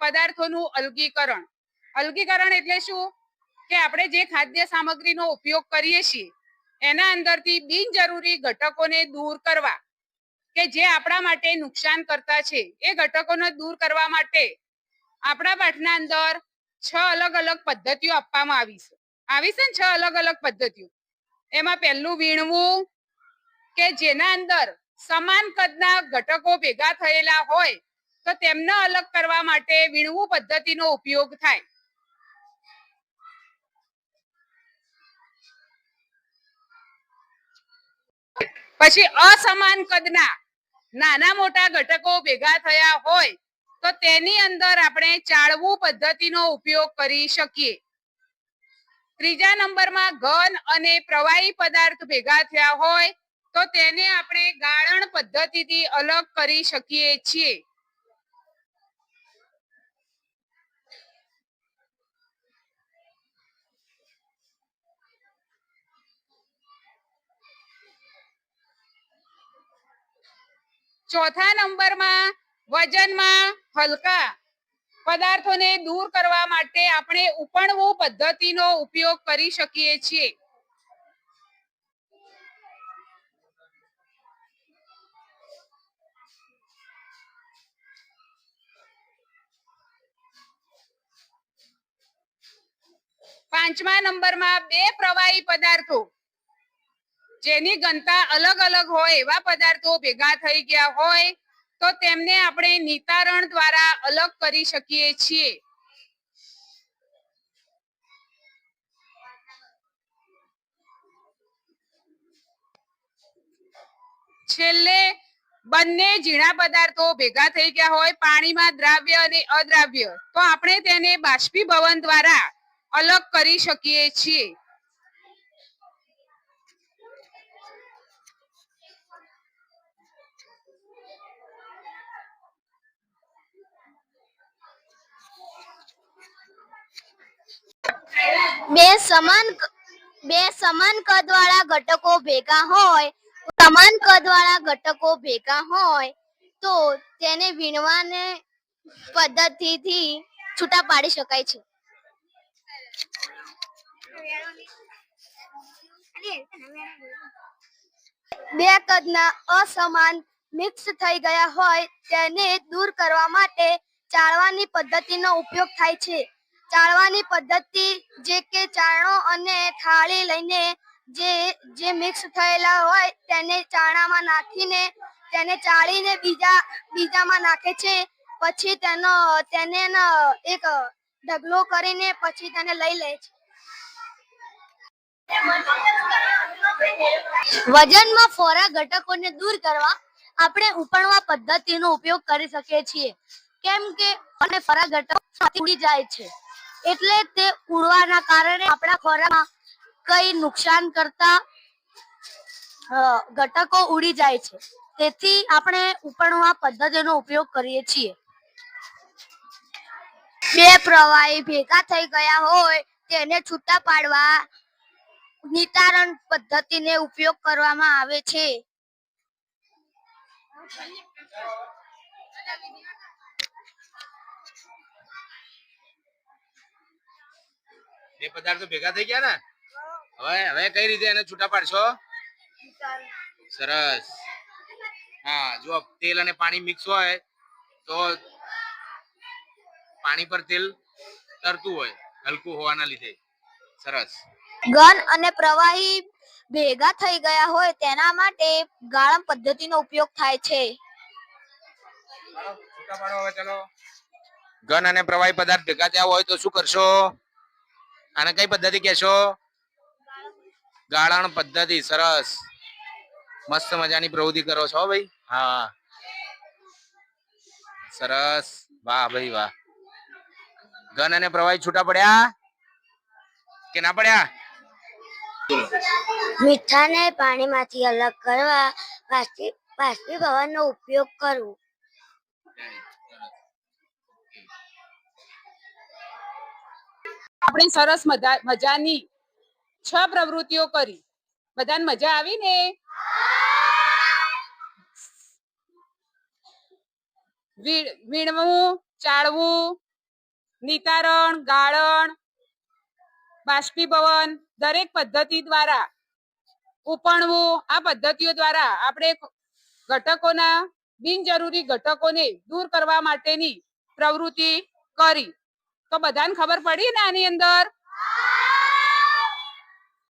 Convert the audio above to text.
પદાર્થોનું અલગીકરણ. અલગીકરણ એટલે શું? કે આપણે જે ખાદ્ય સામગ્રીનો ઉપયોગ કરીએ છીએ, એના અંદરથી બિનજરૂરી ઘટકોને દૂર કરવા કે જે આપણા માટે નુકસાન કરતા છે, એ ઘટકોને દૂર કરવા માટે આપણા પાઠના અંદર છ અલગ અલગ પદ્ધતિઓ આપવામાં આવી છે. આવી છે ને છ અલગ અલગ પદ્ધતિઓ. એમાં પહેલું વીણવું કે જેના અંદર સમાન કદના ઘટકો ભેગા થયેલા હોય તો તેમને અલગ કરવા માટે વીણવું પદ્ધતિનો ઉપયોગ થાય. પછી અસમાન કદના નાના મોટા ઘટકો ભેગા થયા હોય તો તેની અંદર આપણે ચાળવું પદ્ધતિનો ઉપયોગ કરી શકીએ. ત્રીજા નંબરમાં ઘન અને પ્રવાહી પદાર્થ ભેગા થયા હોય તો તેને આપણે ગાળણ પદ્ધતિથી અલગ કરી શકીએ છીએ. ચોથા નંબરમાં વજનમાં હલકા પદાર્થોને દૂર કરવા માટે આપણે ઉપણવું પદ્ધતિનો ઉપયોગ કરી શકીએ છીએ. પાંચમા નંબરમાં બે પ્રવાહી પદાર્થો જેની ઘનતા અલગ અલગ હોય, એવા પદાર્થો ભેગા થઈ ગયા હોય, તો તેમને આપણે નિતારણ દ્વારા અલગ કરી શકીએ છીએ. છેલ્લે, બંને ઝીણા પદાર્થો ભેગા થઈ ગયા હોય, પાણીમાં દ્રાવ્ય અને અદ્રાવ્ય. તો આપણે તેને બાષ્પીભવન દ્વારા અલગ કરી શકીએ છીએ. બે સમાન બે સમાન કદવાળા ઘટકો ભેગા હોય, સમાન કદવાળા ઘટકો ભેગા હોય, તો તેને વીણવાને પદ્ધતિથી છૂટા પાડી શકાય છે. બે કદના અસમાન મિક્સ થઈ ગયા હોય, તેને દૂર કરવા માટે ચાળવાની પદ્ધતિનો ઉપયોગ થાય છે. ચાળવાની પદ્ધતિ જે કે ચારણો અને થાળી લઈને જે જે મિક્સ થયેલા હોય તેને ચાણામાં નાખીને, તેને ચાળીને બીજા, બીજામાં નાખે છે. પછી તેનો, તેને એક ઢગલો કરીને પછી તેને લઈ લે છે. વજનમાં ફોરા ઘટકોને દૂર કરવા આપણે ઉપણવા પદ્ધતિનો ઉપયોગ કરી શકીએ છીએ. કેમ કે અને ફરા ઘટકો ઉડી જાય છે. એટલે તે ઉડવાના કારણે આપણા ખોરાકમાં કઈ નુકસાન કરતા ઘટકો ઉડી જાય છે. તેથી આપણે ઉપણવા પદ્ધતિનો ઉપયોગ કરીએ છીએ. બે પ્રવાહી ભેગા થઈ ગયા હોય તેને છૂટા પાડવા નિતારણ પદ્ધતિને ઉપયોગ કરવામાં આવે છે. બે પદાર્થો ભેગા થઈ ગયા ને? હવે હવે કઈ રીતે એને છૂટા પાડશો? સરસ. હા જો તેલ અને પાણી મિક્સ હોય તો પાણી પર તેલ તરતું હોય હલકું હોવાના લીધે. સરસ. ઘન અને પ્રવાહી ભેગા થઈ ગયા હોય તેના માટે ગાળણ પદ્ધતિનો ઉપયોગ થાય છે. ઘન અને પ્રવાહી પદાર્થ ભેગા થયા હોય તો શું કરશો? આને કઈ પદ્ધતિ કહેશો? ગાળણ પદ્ધતિ, સરસ. મસ્ત મજાની પ્રવૃત્તિ કરો છો ભાઈ. હા. સરસ. વાહ ભાઈ વાહ. ઘન અને પ્રવાહી છૂટા પડ્યા? કે ના પડ્યા? મીઠાને પાણીમાંથી અલગ કરવા બાષ્પી બાષ્પીભવનનો ઉપયોગ કરવો. આપણે સરસ મજાની છ પ્રવૃત્તિઓ કરી. બધાને મજા આવી ને? વીણવું, ચાળવું, નિતારણ, ગાળણ, બાષ્પીભવન, દરેક પદ્ધતિ દ્વારા ઉપણવું, આ પદ્ધતિઓ દ્વારા આપણે ઘટકોના બિનજરૂરી ઘટકોને દૂર કરવા માટેની પ્રવૃત્તિ કરી. તો બધાને ખબર પડી ને આની અંદર?